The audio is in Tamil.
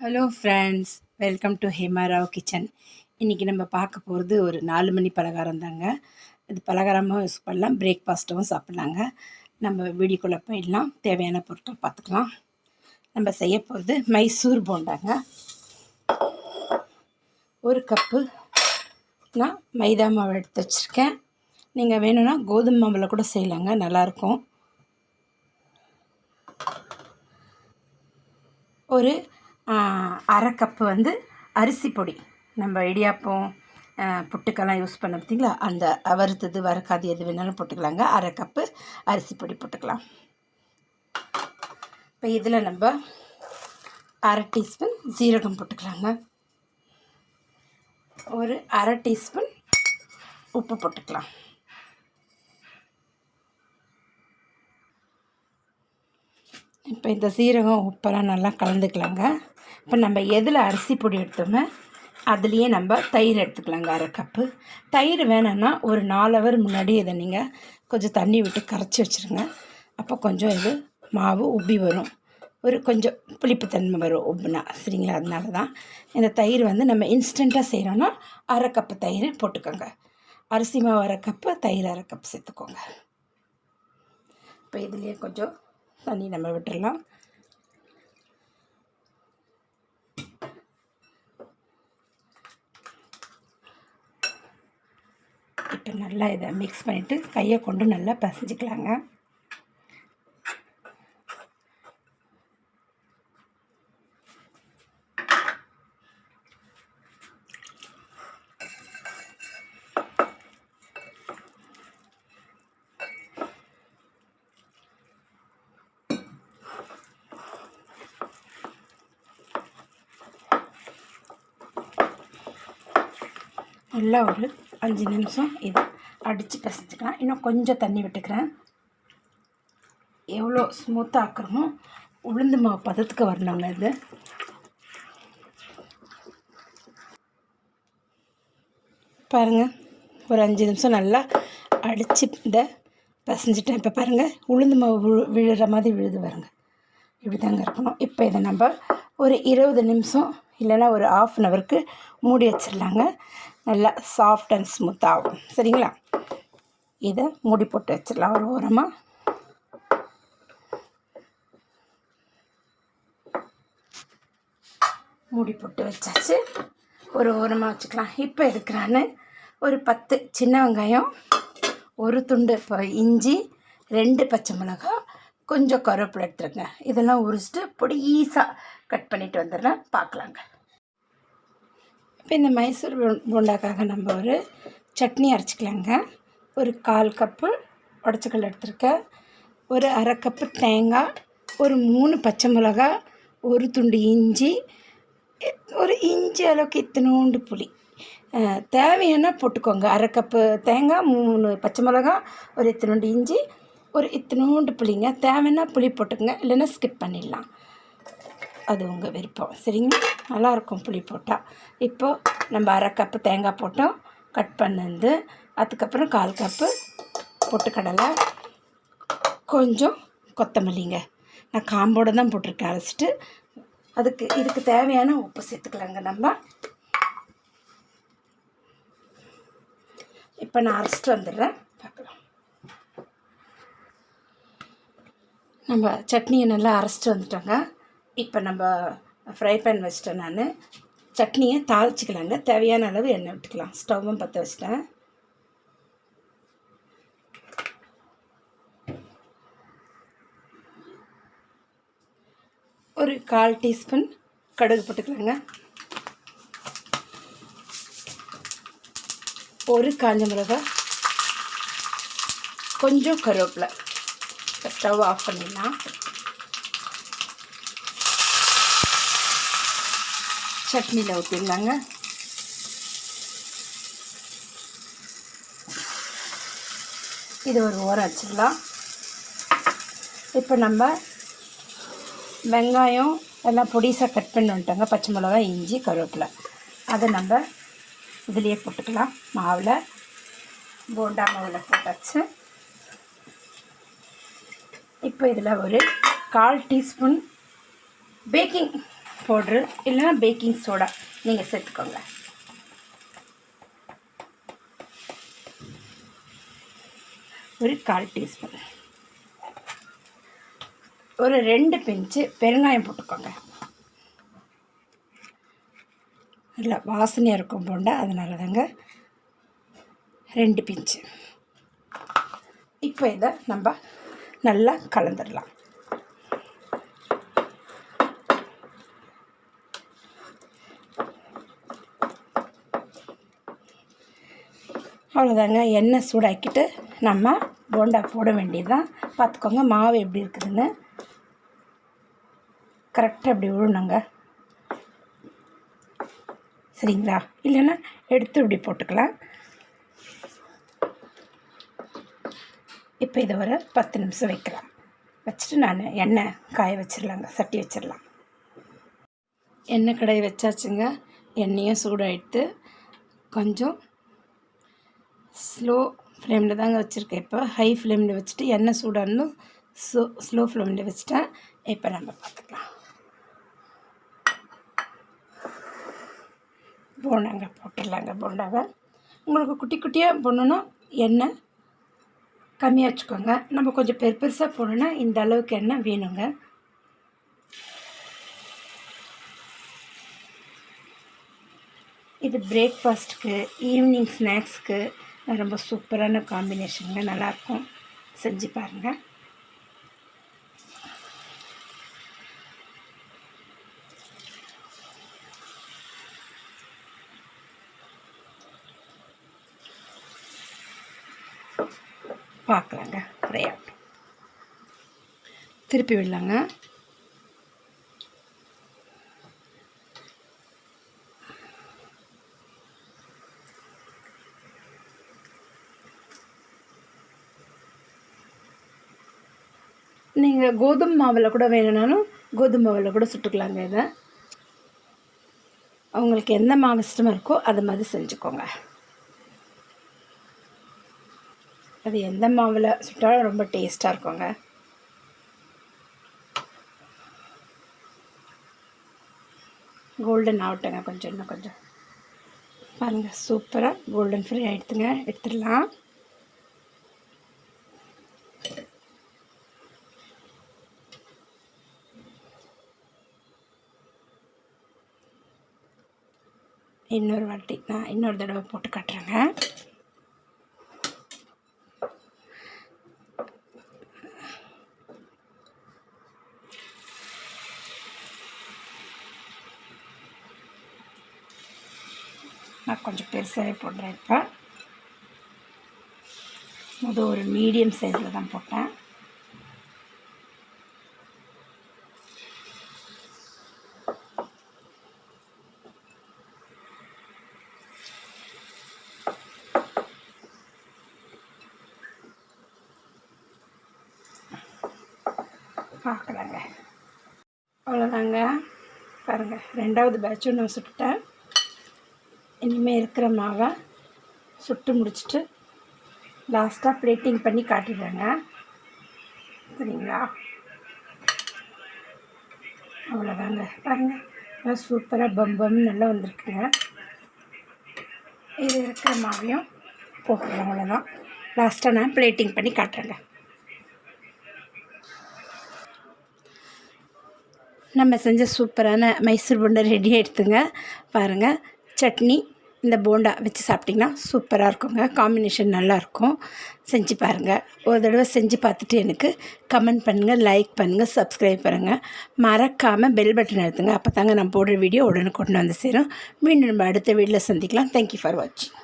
Hello friends welcome to Hema Rao kitchen இன்றைக்கி நம்ம பார்க்க போகிறது ஒரு நாலு மணி பலகாரம் தாங்க. இது பலகாரமாக யூஸ் பண்ணலாம். பிரேக்ஃபாஸ்ட்டும் சாப்பிட்லாங்க. நம்ம வீடியோக்குள்ளே போயிடலாம். தேவையான பொருட்கள் பார்த்துக்கலாம். நம்ம செய்ய போகிறது மைசூர் போண்டாங்க. ஒரு கப்பு நான் மைதா மாவு எடுத்து வச்சுருக்கேன். நீங்கள் வேணும்னா கோதுமை மாவில் கூட செய்யலாங்க. நல்லாயிருக்கும். ஒரு அரை கப்பு வந்து அரிசி பொடி. நம்ம இடியாப்பம் புட்டுக்கெல்லாம் யூஸ் பண்ண பார்த்தீங்களா? அந்த வறுத்தது வறுக்காது எது வேணாலும் போட்டுக்கலாங்க. அரை கப்பு அரிசி பொடி போட்டுக்கலாம். இப்போ இதில் நம்ம அரை டீஸ்பூன் ஜீரகம் போட்டுக்கலாங்க. ஒரு அரை டீஸ்பூன் உப்பு போட்டுக்கலாம். இப்போ இந்த சீரகம் உப்பெல்லாம் நல்லா கலந்துக்கலாங்க. இப்போ நம்ம எதில் அரிசி பொடி எடுத்தோமோ அதுலேயே நம்ம தயிர் எடுத்துக்கலாங்க அரை கப்பு. தயிர் வேணும்னா ஒரு நாலு ஹவர் முன்னாடி இதை நீங்கள் கொஞ்சம் தண்ணி விட்டு கரைச்சி வச்சுருங்க. அப்போ கொஞ்சம் இது மாவு உப்பி வரும். ஒரு கொஞ்சம் புளிப்புத்தன்மை வரும் உப்புனா சரிங்களா? அதனால தான் இந்த தயிர் வந்து நம்ம இன்ஸ்டண்ட்டாக செய்கிறோன்னா அரை கப்பு தயிர் போட்டுக்கோங்க. அரிசி மாவு அரை கப்பு தயிர் அரை கப் சேர்த்துக்கோங்க. இப்போ இதுலேயே கொஞ்சம் தண்ணி நம்ம விட்டுடலாம் இப்போ நல்லா இதை மிக்ஸ் பண்ணிவிட்டு கையை கொண்டு நல்லா பசைஞ்சிக்கலாங்க நல்லா ஒரு அஞ்சு நிமிஷம் இது அடித்து பிசைஞ்சிக்கலாம். இன்னும் கொஞ்சம் தண்ணி விட்டுக்கிறேன். எவ்வளோ ஸ்மூத்தாக ஆக்குறமோ உளுந்து மாவு பதத்துக்கு வரணுங்க இது. பாருங்கள் ஒரு அஞ்சு நிமிஷம் நல்லா அடித்து இந்த பசைஞ்சிட்டேன். இப்போ பாருங்கள் உளுந்து மாவு விழு விழுற மாதிரி விழுது பாருங்கள் இப்படி தாங்க இருக்கணும். இப்போ இதை நம்ம ஒரு இருபது நிமிஷம் இல்லைன்னா ஒரு ஆஃப் அன் ஹவருக்கு மூடி வச்சிடலாங்க. நல்லா சாஃப்ட் அண்ட் ஸ்மூத் ஆகும். சரிங்களா? இதை மூடி போட்டு வச்சிடலாம். ஒரு ஓரமாக மூடி போட்டு வச்சாச்சு. ஒரு ஓரமாக வச்சுக்கலாம். இப்போ எடுக்கிறான்னு ஒரு பத்து சின்ன வெங்காயம் ஒரு துண்டு இஞ்சி ரெண்டு பச்சை மிளகாய் கொஞ்சம் கருவேப்பிலை எடுத்துருங்க. இதெல்லாம் உரிச்சிட்டு பொடிசாக கட் பண்ணிட்டு வந்துடுறேன் பார்க்கலாங்க. இப்போ இந்த மைசூர் போண்டாக்காக நம்ம ஒரு சட்னி அரைச்சிக்கலாங்க. ஒரு கால் கப்பு உடச்சிக்கல் எடுத்திருக்கேன். ஒரு அரை கப்பு தேங்காய் ஒரு மூணு பச்சை மிளகா ஒரு துண்டு இஞ்சி ஒரு இஞ்சி அளவுக்கு இத்தனோண்டு புளி. தேவையான போட்டுக்கோங்க. அரை கப்பு தேங்காய் மூணு பச்சை மிளகா ஒரு இத்தனோண்டு இஞ்சி ஒரு இத்தனோண்டு புளிங்க. தேவைன்னா புளி போட்டுக்கோங்க. இல்லைன்னா ஸ்கிப் பண்ணிடலாம். அது உங்கள் விருப்பம். சரிங்க நல்லாயிருக்கும் புளி போட்டால் இப்போது நம்ம அரை கப்பு தேங்காய் போட்டோம். கட் பண்ணது. அதுக்கப்புறம் கால் கப்பு பொட்டுக்கடலை கொஞ்சம் கொத்தமல்லிங்க. நான் காம்போடு தான் போட்டிருக்கேன் அரைச்சிட்டு. அதுக்கு இதுக்கு தேவையான உப்பு சேர்த்துக்கலாங்க நம்ம. இப்போ நான் அரைச்சிட்டு வந்துடுறேன். பார்க்கலாம். நம்ம சட்னியை நல்லா அரைச்சிட்டு வந்துட்டோங்க. இப்போ நம்ம ஃப்ரை பேன் வச்சிட்டேன் நான். சட்னியை தாளிச்சிக்கலாங்க. தேவையான அளவு எண்ணெய் விட்டுக்கலாம். ஸ்டவ்வும் பற்ற வச்சிட்டேன். ஒரு கால் டீஸ்பூன் கடுகு போட்டுக்கலாங்க. ஒரு காஞ்ச மிளகா. கொஞ்சம் கருவேப்பிலை. ஸ்டவ் ஆஃப் பண்ணிடலாம். சட்னியில் ஊற்றிடலாங்க இது ஒரு ஓரம் வச்சிடலாம் இப்போ நம்ம வெங்காயம் எல்லாம் பொடிசாக கட் பண்ணி வந்துட்டோங்க பச்சை மிளகா இஞ்சி கருவேப்பிலை. அதை நம்ம இதுலேயே போட்டுக்கலாம். மாவில் போண்டா மாவில் போட்டாச்சு. இப்போ இதில் ஒரு கால் டீஸ்பூன் பேக்கிங் பவுட்ரு இல்லைன்னா பேக்கிங் சோடா நீங்கள் சேர்த்துக்கோங்க. ஒரு கால் டீஸ்பூன். ஒரு ரெண்டு பிஞ்சு பெருங்காயம் போட்டுக்கோங்க. இல்லை வாசனையாக இருக்கும் போண்டா அதனால தாங்க ரெண்டு பிஞ்சு. இப்போ இதை நம்ம நல்லா கலந்துடலாம். அவ்வளோதாங்க. எண்ணெய் சூடாக்கிட்டு நம்ம போண்டா போட வேண்டியது தான் பார்த்துக்கோங்க மாவு எப்படி இருக்குதுன்னு. கரெக்டாக இப்படி விழணுங்க சரிங்களா? இல்லைன்னா எடுத்து இப்படி போட்டுக்கலாம். இப்போ இதை ஒரு பத்து நிமிஷம் வைக்கலாம். வச்சுட்டு நான் எண்ணெய் காய வச்சிடலாங்க. சட்டி வச்சிடலாம். எண்ணெய் கடாய் வச்சாச்சுங்க. எண்ணெயும் சூடாகிட்டு கொஞ்சம் ஸ்லோ ஃப்ளேமில் தாங்க வச்சுருக்கேன். இப்போ ஹை ஃப்ளேமில் வச்சுட்டு எண்ணெய் சூடானும் ஸ்லோ ஸ்லோ ஃப்ளேமில் வச்சுட்டேன். இப்போ நம்ம பார்த்துக்கலாம். போண்டாங்க போட்டுடலாங்க போண்டாவை. உங்களுக்கு குட்டி குட்டியாக போடணுன்னா எண்ணெய் கம்மியாக வச்சுக்கோங்க. நம்ம கொஞ்சம் பெரு பெருசாக போடணுன்னா இந்த அளவுக்கு எண்ணெய் வேணுங்க. இது பிரேக்ஃபாஸ்ட்டுக்கு ஈவினிங் ஸ்நாக்ஸ்க்கு ரொம்ப சூப்பரான காம்பினேஷனுங்க. நல்லாயிருக்கும் செஞ்சு பாருங்கள் பார்க்கலாங்க. ஃப்ரை திருப்பி விடலாங்க. நீங்கள் கோதுமை மாவில் கூட வேணும்னாலும் கோதுமை மாவில் கூட சுட்டுக்கலாங்க இதை. அவங்களுக்கு எந்த மாவு இஷ்டமாக இருக்கோ அது மாதிரி செஞ்சுக்கோங்க. அது எந்த மாவில் சுட்டாலும் ரொம்ப டேஸ்ட்டாக இருக்குங்க. கோல்டன் ஆகட்டுங்க கொஞ்சம் இன்னும் கொஞ்சம். பாருங்கள் சூப்பராக கோல்டன் ஃப்ரை ஆகிடுத்துங்க எடுத்துடலாம். இன்னொரு வாட்டி நான் இன்னொரு தடவை போட்டு காட்டுறேங்க. நான் கொஞ்சம் பெருசாகவே போடுறேன் இப்போ. அது ஒரு மீடியம் சைஸில் தான் போட்டேன். பார்க்கலாங்க. அவ்வளோதாங்க. பாருங்கள் ரெண்டாவது பேட்சும் நான் சுட்டுட்டேன். இனிமேல் இருக்கிற மாவை சுட்டு முடிச்சுட்டு லாஸ்ட்டாக ப்ளேட்டிங் பண்ணி காட்டிடுறேங்க. சரிங்களா? அவ்வளோதாங்க. பாருங்கள் நல்லா சூப்பராக பம்பம் நல்லா வந்திருக்குங்க. இது இருக்கிற மாவையும் போட்டுடலாம் அவ்வளோதான். லாஸ்ட்டாக நான் ப்ளேட்டிங் பண்ணி காட்டுறேங்க. நம்ம செஞ்ச சூப்பரான மைசூர் போண்டா ரெடி ஆகிடுத்துங்க பாருங்கள் சட்னி இந்த போண்டா வச்சு சாப்பிட்டிங்கன்னா சூப்பராக இருக்குங்க. காம்பினேஷன் நல்லாயிருக்கும் செஞ்சு பாருங்கள் ஒரு தடவை செஞ்சு பார்த்துட்டு எனக்கு கமெண்ட் பண்ணுங்கள் லைக் பண்ணுங்கள் சப்ஸ்கிரைப் பண்ணுங்கள் மறக்காமல் பெல் பட்டன் எடுத்துங்க அப்போ தாங்க நான் போடுற வீடியோ உடனே கொண்டு வந்து சேரும். மீண்டும் நம்ம அடுத்த வீடியோவில் சந்திக்கலாம். தேங்க்யூ ஃபார் வாட்சிங்